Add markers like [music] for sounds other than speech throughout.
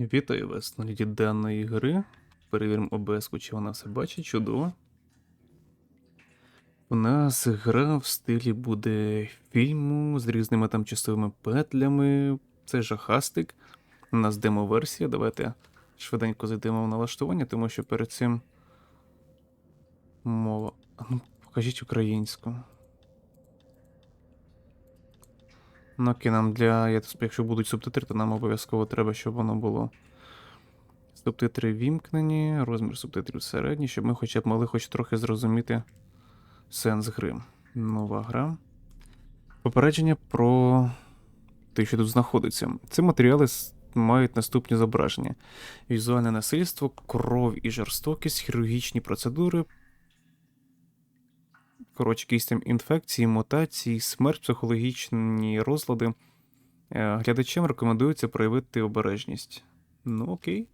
Вітаю вас на ліді даної гри. Перевіримо ОБС, чи вона все бачить. Чудово. У нас гра в стилі буде фільму з різними там часовими петлями. Це жахастик. У нас демо-версія. Давайте швиденько зайдемо в налаштування, тому що перед цим мова. Ну, покажіть українську. Окей, нам для. Я, якщо будуть субтитри, то нам обов'язково треба, щоб воно було. Субтитри вімкнені, розмір субтитрів середній, щоб ми хоча б могли хоч трохи зрозуміти сенс гри. Нова гра. Попередження про те, що тут знаходиться. Ці матеріали мають наступні зображення: візуальне насильство, кров і жорстокість, хірургічні процедури, коротше, якісь там інфекції, мутації, смерть, психологічні розлади. Е, Глядачам рекомендується проявити обережність. Ну, окей.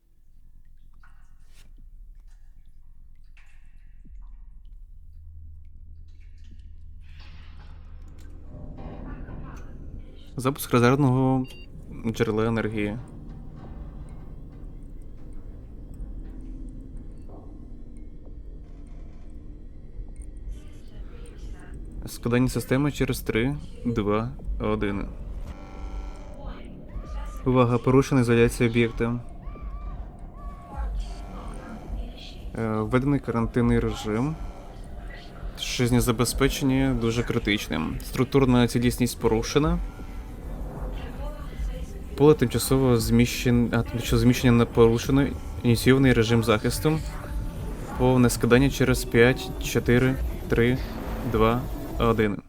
Запуск резервного джерела енергії. Складання системи через 3, 2, 1. Увага, порушена ізоляція об'єкта. Е, Введений карантинний режим. Жизнезабезпечення дуже критичним. Структурна цілісність порушена. Поле тимчасово зміщен... зміщення не порушено. Ініційований режим захисту. Повне скидання через 5, 4, 3, 2, 1.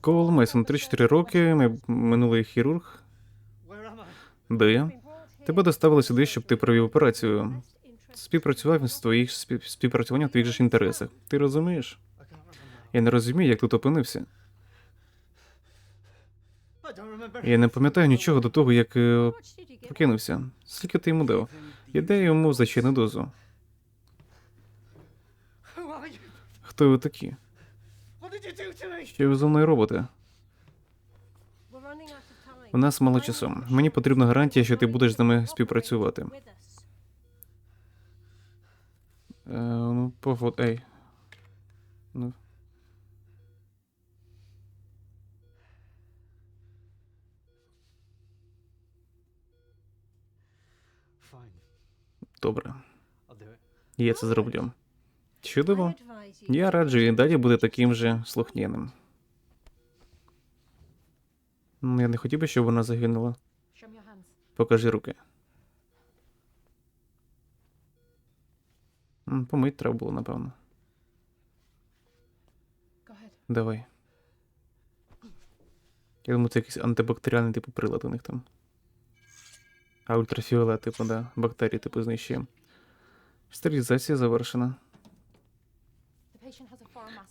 Кол Мейсон, 3-4 роки, ми- минулий хірург. Де я? Тебе доставили сюди, щоб ти провів операцію. Співпрацював з твоїх спів... співпрацювання в твоїх же ж інтересах. Ти розумієш? Я не розумію, як тут опинився. Я не пам'ятаю нічого до того, як е, покинувся. Скільки ти йому дав? Я даю йому зачинну дозу. Хто ви такі? Що ви зо мною робите? У нас мало часу. Мені потрібна гарантія, що ти будеш з нами співпрацювати. Е, ну, пофот. Ей. Ну. Добре. Я це зроблю. Чудово. Я раджу і далі бути таким же слухняним. Ну, я не хотів би, щоб вона загинула. Покажи руки. Помить треба було, напевно. Давай. Я думаю, це якийсь антибактеріальний типу прилад у них там. А ультрафіолет, типу, да. Бактерії, типу, знищує. Стерилізація завершена.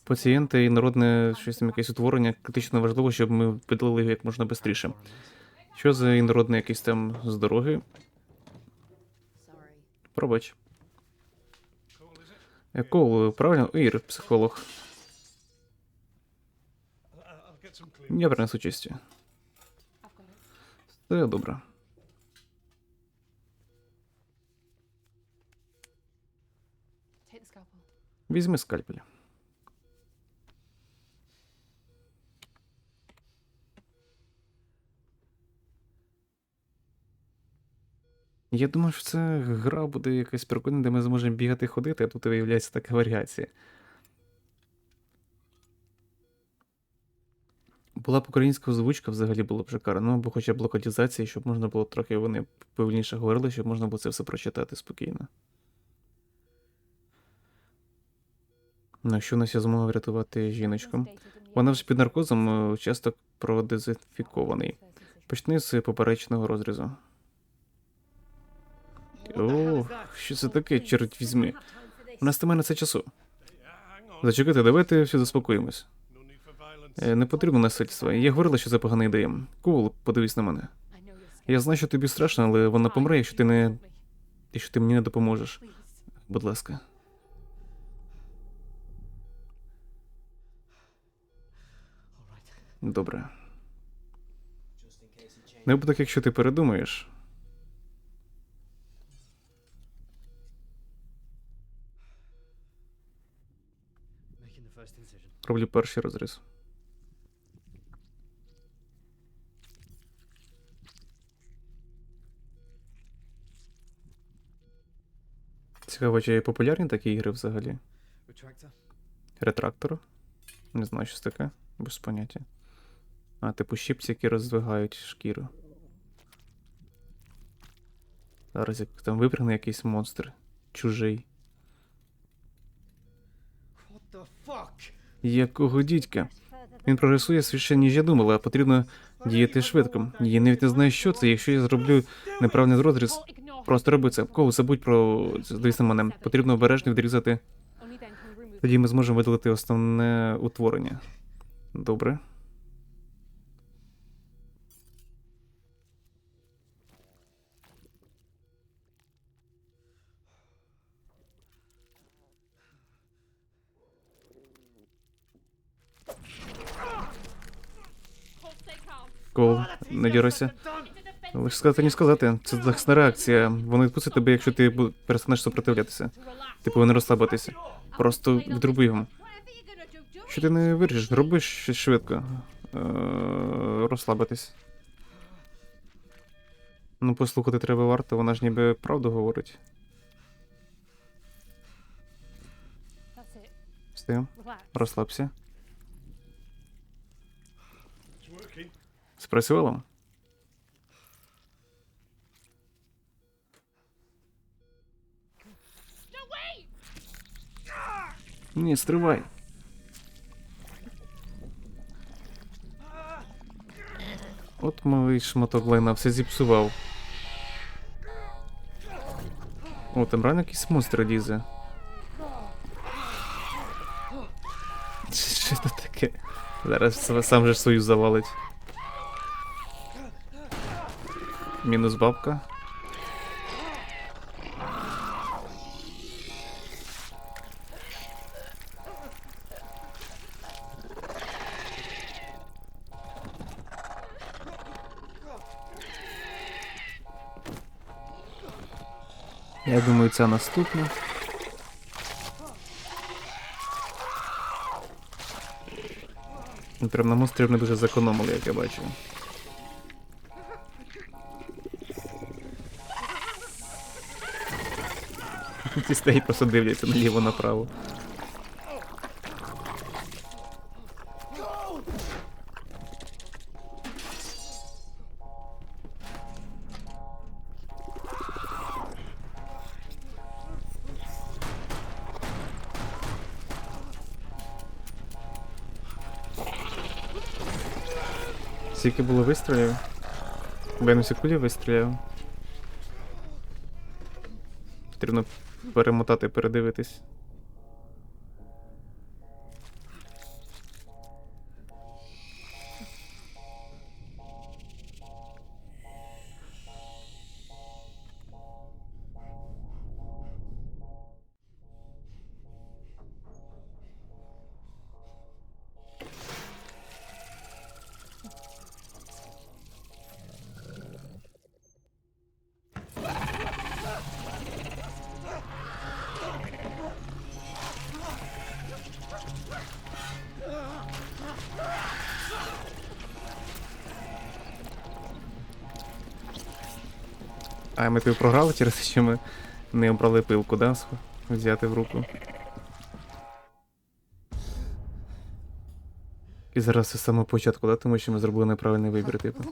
Пацієнти і народне щось там якесь утворення критично важливо, щоб ми видалили його як можна швидше. Що за інородне якесь там з дороги? Пробач. Е, Кол, правильно? Ір, психолог. Я принесу честі. Все добре. Візьми скальпель. Я думав, що це гра буде якась прикольна, де ми зможемо бігати ходити, а тут виявляється така варіація. Була б українська озвучка, взагалі було б шикарно, або хоча б локалізація, щоб можна було трохи вони повільніше говорили, щоб можна було це все прочитати спокійно. Ну, що у нас є змога врятувати жіночку? Вона вже під наркозом е, часто продезінфікований. Почни з поперечного розрізу. О, що це таке, чорт візьми. У нас немає на це часу. Зачекайте, давайте всі заспокоїмось. Е, Не потрібно насильства. Я говорила, що це погана ідея. Коул, подивись на мене. Я знаю, що тобі страшно, але вона помре, якщо ти не. якщо ти мені не допоможеш. Будь ласка. Добре. На випадок, якщо ти передумаєш, Making the first incision. Роблю перший розріз. Цікаво, чи популярні такі ігри взагалі? Ретрактор? Не знаю, що це таке, без поняття. А, типу щипці, які роздвигають шкіру. Зараз як там випрягне якийсь монстр. Чужий. What the fuck? Якого дідька? Він прогресує швидше, ніж я думала, а потрібно діяти швидко. Я навіть не знаю, що це. Якщо я зроблю неправильний розріз, просто роби це. Кого забудь про на мене. Потрібно обережно відрізати. Тоді ми зможемо видалити основне утворення. Добре. Кол, не дірайся. Лише сказати, не сказати. Це захисна реакція. Вони відпустять тебе, якщо ти перестанеш супротивлятися. Ти повинен розслабитися. Просто відруби його. Що ти не вирішиш, роби щось швидко. Е, розслабитись. Ну, послухати треба варто, вона ж ніби правду говорить. Все, розслабся. Спрацювало? Ні, стривай. От малий шматок лайна все зіпсував. О, там реально якийсь монстр лізе. Що це таке? Зараз сам же свою завалить. Мінус бабка. Я думаю, ця наступна. Ну, Прям на монстрів не дуже зекономили, як я бачу. Ці стоять просто дивляться наліво направо. Скільки було вистрілів? Бо я на кулі вистріляв. Потрібно перемотати, передивитись. Ми тобі програли через те, що ми не обрали пилку, да? Взяти в руку. І зараз це з самого початку, да? Тому що ми зробили неправильний вибір, типу.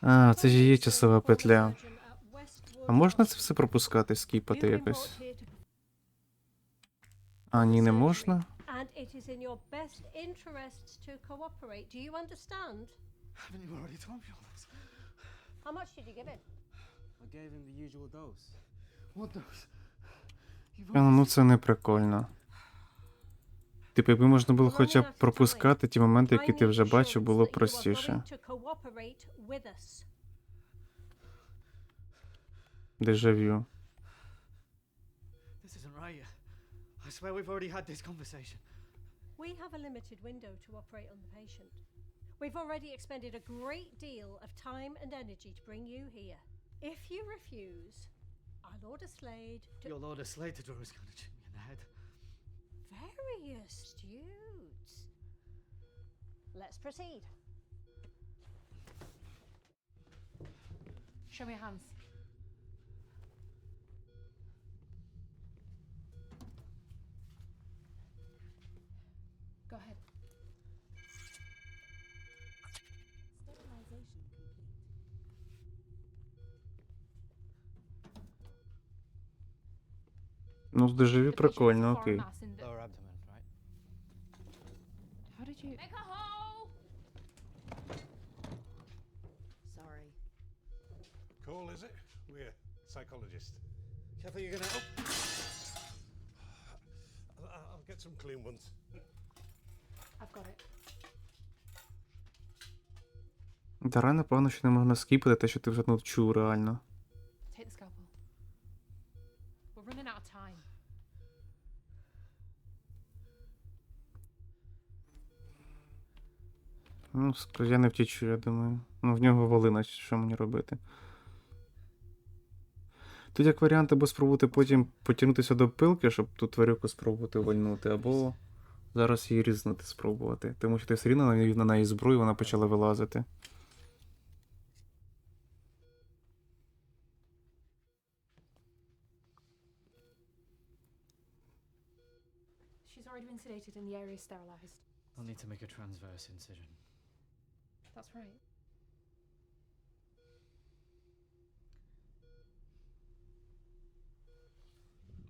А, це ж є часова петля. А можна це все пропускати, скіпати якось? А, ні, не можна. And it is in your best interests to cooperate. Do you understand? Haven't you already told me all this? How much did you give it? I gave him the usual dose. What dose? Е, Ну це не прикольно. Типу, якби можна було хоча б пропускати ті моменти, які ти вже бачив, було простіше. Дежавю. This isn't right. I swear we've already had this conversation. We have a limited window to operate on the patient. We've already expended a great deal of time and energy to bring you here. If you refuse, I'll order Slade to. Your Lord of Slade to draw is gonna shoot me in the head. Very astute. Let's proceed. Show me your hands. Go ahead. Sterilization complete. Ну, з дежавю The patient has a прикольно, foreign окей. mass in the- Lower abdomen, right? How did you? Make a hole. Sorry. Cool, is it? We're psychologists. Careful, you're gonna. [sighs] Oh. I'll, I'll get some clean ones. It. Дара, напевно, що не можна скіпати те, що ти вже ну, чув реально. Ну, я не втічу, я думаю. Ну, в нього волина, що мені робити. Тут як варіант, або спробувати потім потягнутися до пилки, щоб ту тварюку спробувати вальнути, або зараз її різнути спробувати. Тому що ти все рівно навів на неї зброю, вона почала вилазити. She's already been sedated and the area is sterilized. I'll need to make a transverse incision. That's right.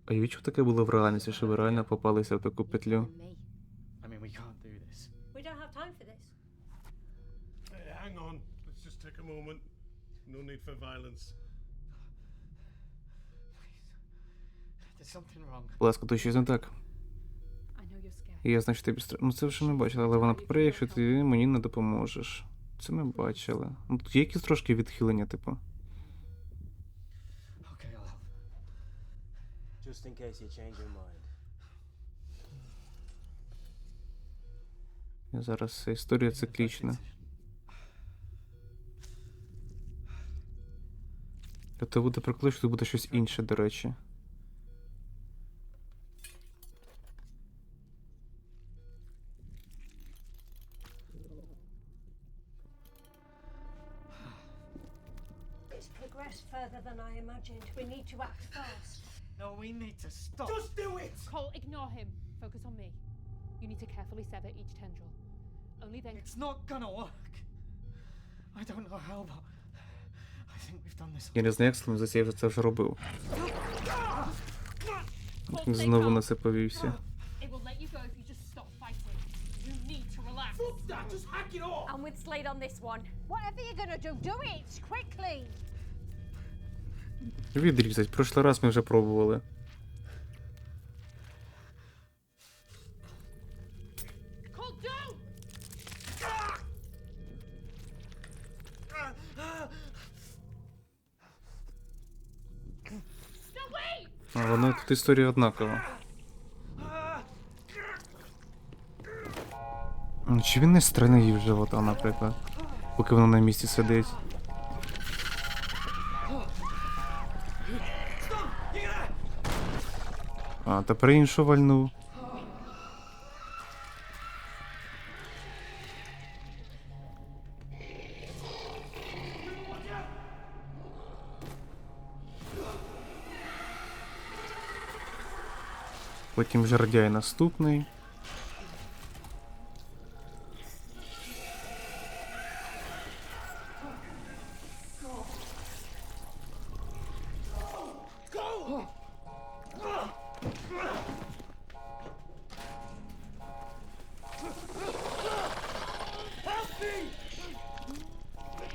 А і що таке було в реальності, що ви реально попалися в таку петлю? A moment. No need for violence. There's something wrong. Будь ласка, то щось не так. I know you're scared. І я знаю, що ти підстр... Ну це вже ми бачили, але вона попри, якщо ти мені не допоможеш. Це ми бачили. Ну тут є якісь трошки відхилення, типу. Just in case you change your mind. І зараз ця історія циклічна. incision. Для того буде прикольно, що тут буде щось інше, до речі. It's progressed further than I imagined. We need to act fast. No, we need to stop. Just do it! Cole, ignore him. Focus on me. You need to carefully sever each tendril. Only then. It's not gonna work. I don't know how, but Я не знаю, як слимзація я вже це вже робив. Знову calm. на це повівся. I'm with Slade on this one. Whatever you're gonna do, do it quickly. Відрізать. Прошлий раз ми вже пробували. А вона тут історія однакова. Ну, Чи він не стрельне її в живота, наприклад, поки вона на місці сидить. А, тепер іншу вальнув. Потім жердяй наступний.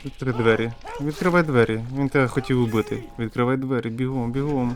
Відкрий двері. Відкривай двері. Він тебе хотів убити. Відкривай двері, бігом, бігом.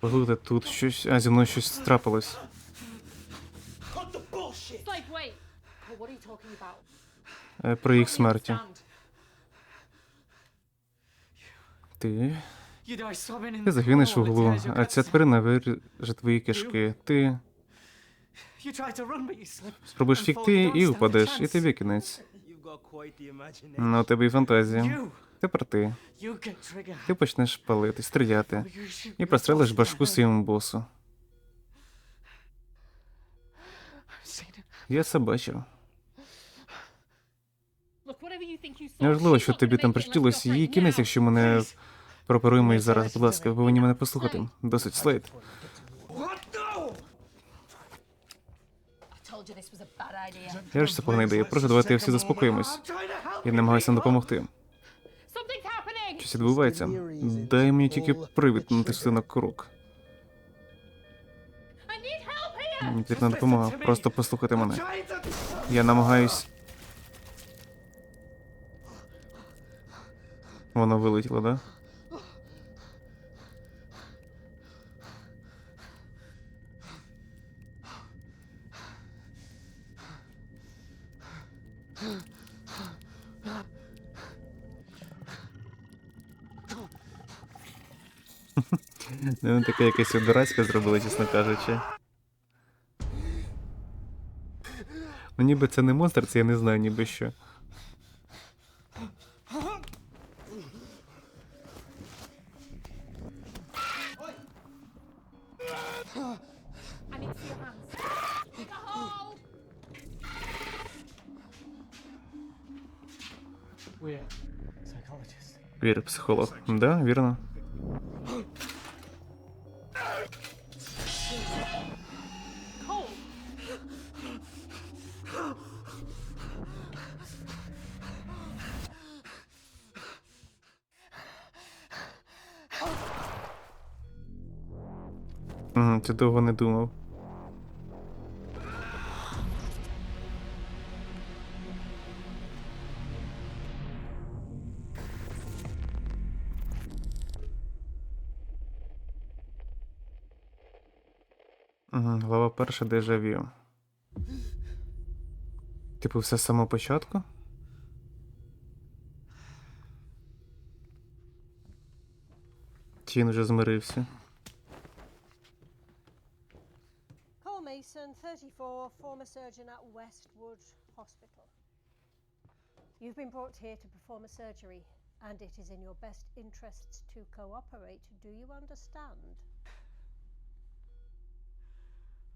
Послухайте, тут щось. А, зі мною щось трапилось. Е, Про їх смерті. Ти. Ти the загинеш it углу, а ця тварина виріже твої кишки. Ти спробуєш втікти і упадеш, і тобі кінець. Ну, у тебе і фантазія. Тепер ти. Ти почнеш палити, стріляти. І your прострелиш башку своєму босу. Я це бачив. Неважливо, що тобі там you're її кінець, якщо мене прооперуємо і зараз, будь ласка, ви повинні мене послухати. Досить слайд. Я ж це погана ідея. Прошу, давайте всі заспокоїмось. Я намагаюся допомогти. Щось відбувається. Дай мені тільки привід натиснути на here! Мені потрібна допомога. Просто послухайте мене. Я намагаюсь. Воно вилетіло, да? Ну, таке якесь дурацьке зробили, чесно кажучи. Ну ніби це не монстр, це я не знаю, ніби що. Вір, психолог. Да, вірно. Ти довго не думав. Угу, глава перша дежавю. Типу, все з самого початку? Чи він вже змирився? Mason, 34, former surgeon at Westwood Hospital. You've been brought here to perform a surgery, and it is in your best interests to cooperate. Do you understand?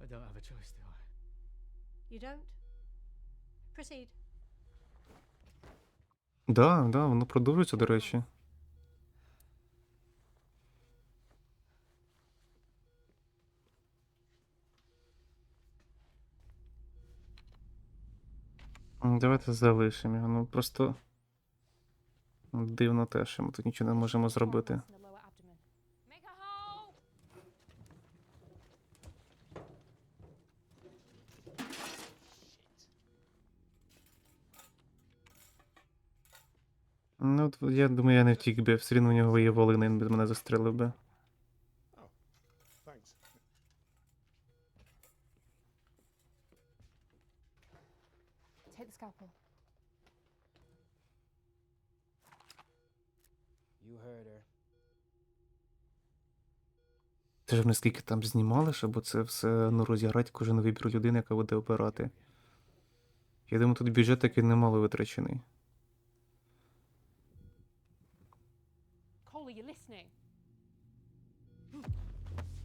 I don't have a choice, do I? You don't? Proceed. Да, да, воно продовжується, до речі. Давайте залишимо його. Ну просто дивно те, що ми тут нічого не можемо зробити. Ну, я думаю, я не втік би, все рівно у нього є волина, він без мене застрелив би. Thanks. Take the scalpel. You heard her. Це ж вони скільки там знімали, щоб це все ну, розіграти, кожен вибір людини, яка буде обирати. Я думаю, тут бюджет такий немало витрачений. It!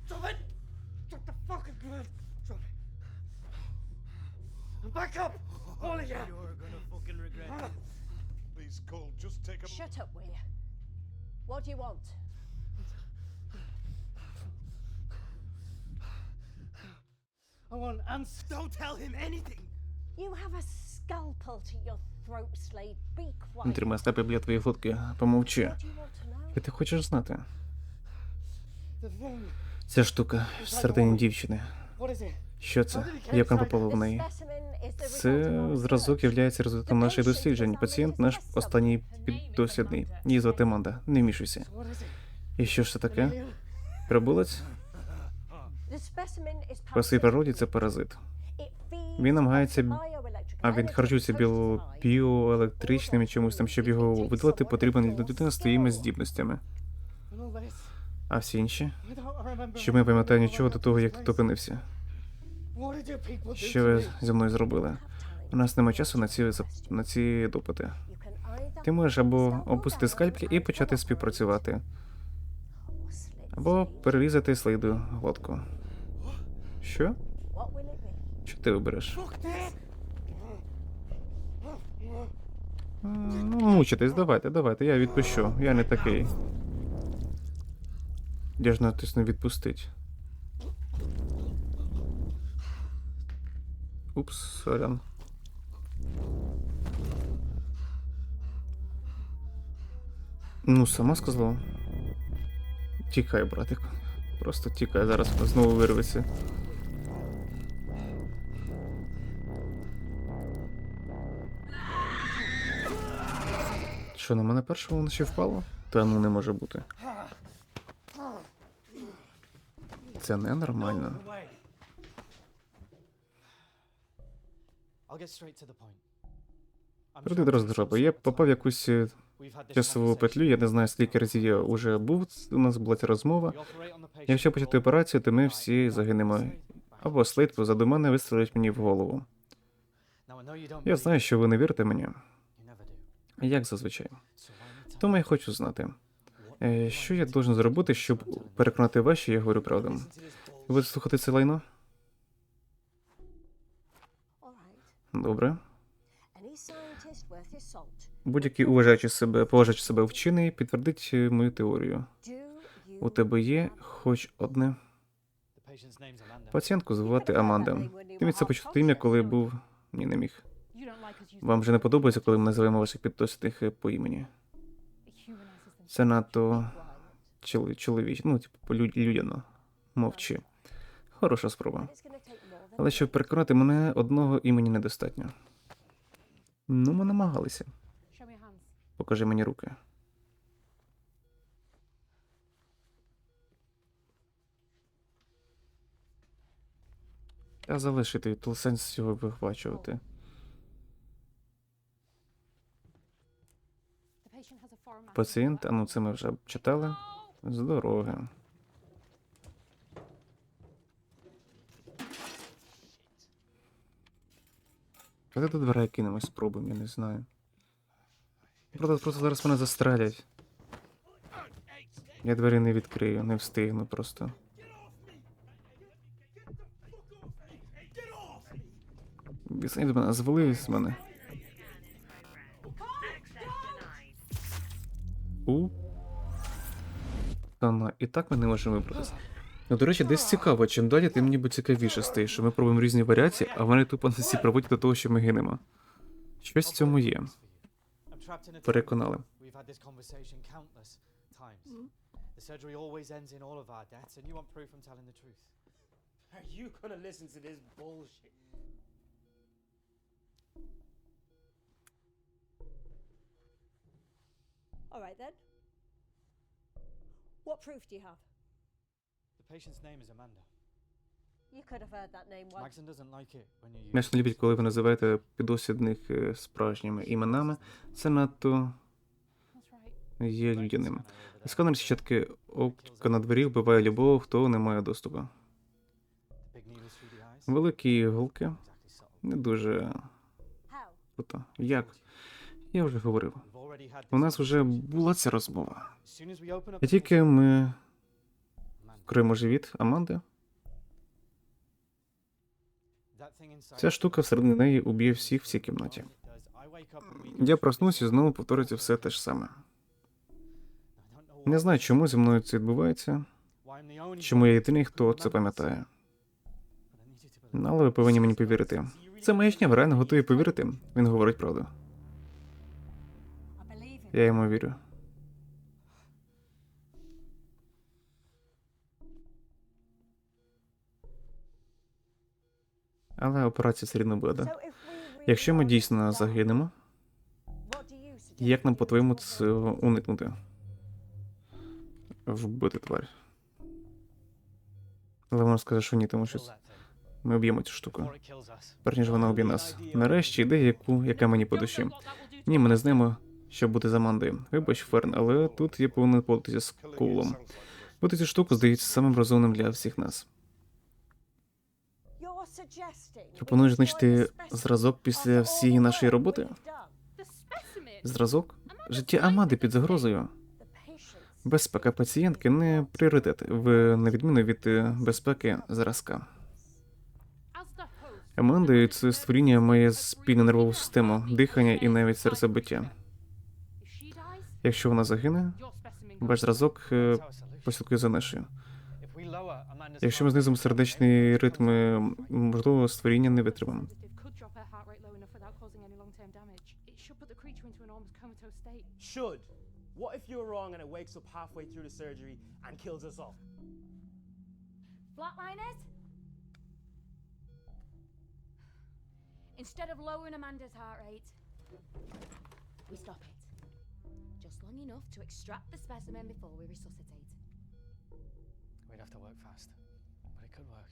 It. Back up! All of you! You're gonna fucking regret this. Please, Cole, just take a. Shut up, will you? What do you want? I want answers. Don't tell him anything. You have a scalpel to your throat, Slade. Be Не quiet. тримай скапі біля твоєї фотки. Помовчи. What do you want to know? І ти хочеш знати? Ця штука всередині дівчини. What is it? Що це? Як вона попала в неї? Це зразок є результатом наших досліджень. Пацієнт наш останній піддослідний. Її звати Манда. Не вмішуйся. What is it? І що ж це таке? Прибулець? По своїй природі це паразит. Він намагається, а він харчується біо... біоелектричним і чомусь там, щоб його видалити, потрібен людина з твоїми здібностями. А всі інші? Щоб не пам'ятаю нічого до того, як place. опинився. Що ви зі мною зробили? У нас немає часу на ці на ці допити. Ти можеш або опустити скальпки і почати співпрацювати, або перерізати слайду гладко. Що? Що ти вибереш? А, Ну, мучитись, давайте, давайте, я відпущу. Я не такий. Я ж натиснув відпустить. Упс, сорян. Ну, сама сказала. Тікай, братик. Просто тікай, зараз знову вирветься. Що, на мене першого воно ще впало? Та ну не може бути. Це ненормально. Прийди trapped до in. Я попав в якусь е, часову петлю, я не знаю, скільки разів я вже був, у нас була ця розмова. Якщо почати операцію, то ми всі загинемо. Або Слейд позаду мене вистрелить мені в голову. Я знаю, що ви не вірите мені, me. You never do. Як зазвичай. Тому я хочу знати, е, що я должен зробити, щоб переконати вас, що я говорю правду. Ви слухати це лайно? Добре. Будь-який уважаючи себе, поважаючи себе вчений, підтвердить е, мою теорію. У тебе є хоч одне. Пацієнтку звати Аманда. Ти міг це почути ім'я, коли був. Ні, не міг. Вам же не подобається, коли ми називаємо ваших піддослідних е, по імені. Це надто чоловіч, ну, типу, лю- людяно. Мовчи. Хороша спроба. Але щоб переконати мене, одного імені недостатньо. Ну, ми намагалися. Покажи мені руки. Та залишити тут сенс цього вихвачувати. Пацієнт, а ну це ми вже читали. З дороги. Давайте до дверей кинемось, спробуємо, я не знаю. Правда, просто зараз мене застрелять. Я двері не відкрию, не встигну просто. Відстані до мене, звали з мене. У. Та на, і так ми не можемо вибратися. Ну, до речі, десь цікаво, чим далі, тим ніби цікавіше стає, що ми пробуємо різні варіації, а вони тупо нас всі проводять до того, що ми гинемо. Щось в цьому є. Переконали. We've had this conversation countless times. The surgery always ends in all of our deaths, and you want proof I'm telling the truth. Are [laughs] you gonna listen to this bullshit? All right then. What proof do you have? The patient's name is Amanda. You could have heard that name once. Maxon doesn't like it when you use М'ясо не любить, коли ви називаєте підослідних е, справжніми іменами. Це надто That's right. є людяним. Сканер сітчатки оптика на двері вбиває любого, хто не має доступу. The big needles through the eyes. Великі іголки Exactly subtle. не дуже How? круто. Як? Я вже говорив. У нас вже була ця розмова. І тільки ми вкриємо живіт Аманди, ця штука всередині неї уб'є всіх в цій кімнаті. Я проснусь і знову повториться все те ж саме. Не знаю, чому зі мною це відбувається, чому я єдиний, хто це пам'ятає. Ну, Але ви повинні мені повірити. Це маячня, реально готові повірити. Він говорить правду. Я йому вірю. Але операція все рівно буде. Якщо ми дійсно загинемо, як нам, по-твоєму, це уникнути? Вбити тварь. Але вона скаже, що ні, тому що ми об'ємо цю штуку. Перш ніж вона об'є нас. Нарешті ідея, яку, яка мені по душі. Ні, ми не знаємо, що буде за Амандою. Вибач, Ферн, але тут я повинен податися з Коулом. Бути цю штуку здається самим розумним для всіх нас. Пропонуєш знищити зразок після всієї нашої роботи? Зразок? Життя Амади під загрозою. Безпека пацієнтки не пріоритет, в на відміну від е, безпеки зразка. As. Амандою це створіння має спільну нервову систему, дихання і навіть серцебиття. Якщо вона загине, ваш зразок е, послідкує за нашою. Якщо ми знизимо сердечні ритми, можливо, створіння не витримає. Sedative could drop her heart rate low enough without causing any long-term damage. It should put the creature into an almost comatose state. Should. What if you're wrong and it wakes up halfway through the surgery and kills us all? Flatliners? Instead of lowering Amanda's heart rate, we stop it. Long enough to extract the specimen before we resuscitate. We'd have to work fast, but it could work.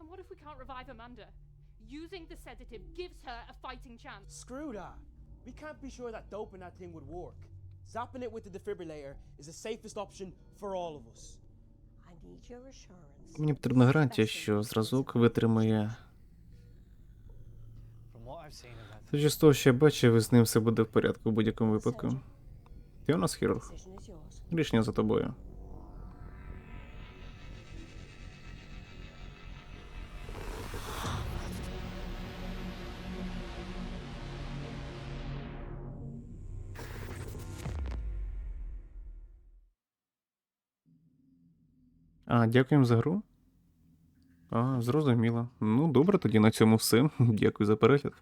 And what if we can't revive Amanda? Using the sedative gives her a fighting chance. Screw that. We can't be sure that doping that thing would work. Zapping it with the defibrillator is the safest option for all of us. I need your assurance. Мені потрібна гарантія, що зразок витримає. From what I've seen of that, Судячи з того, що я бачив, з ним все буде в порядку в будь-якому випадку. Ти у нас хірург. Рішення за тобою. А, дякуємо за гру. А, зрозуміло. Ну, добре, тоді на цьому все. [laughs] Дякую за перегляд.